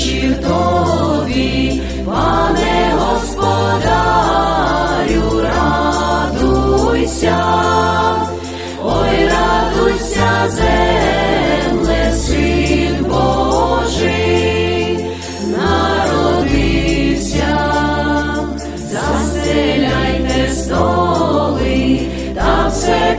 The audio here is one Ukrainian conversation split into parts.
вдячі тобі, пане господарю, радуйся, ой, радуйся, земле, син Божий, народився, застеляйте столи та все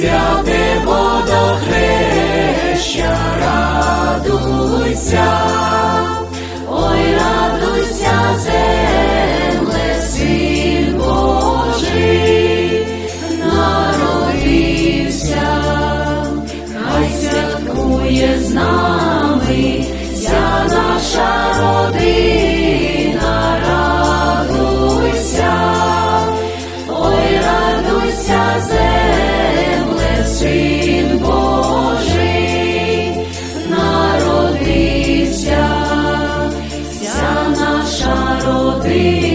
святе водохреща, радуйся, ой, радуйся, земле, син Божий, народився, хай святкує з нами вся наша родина. You.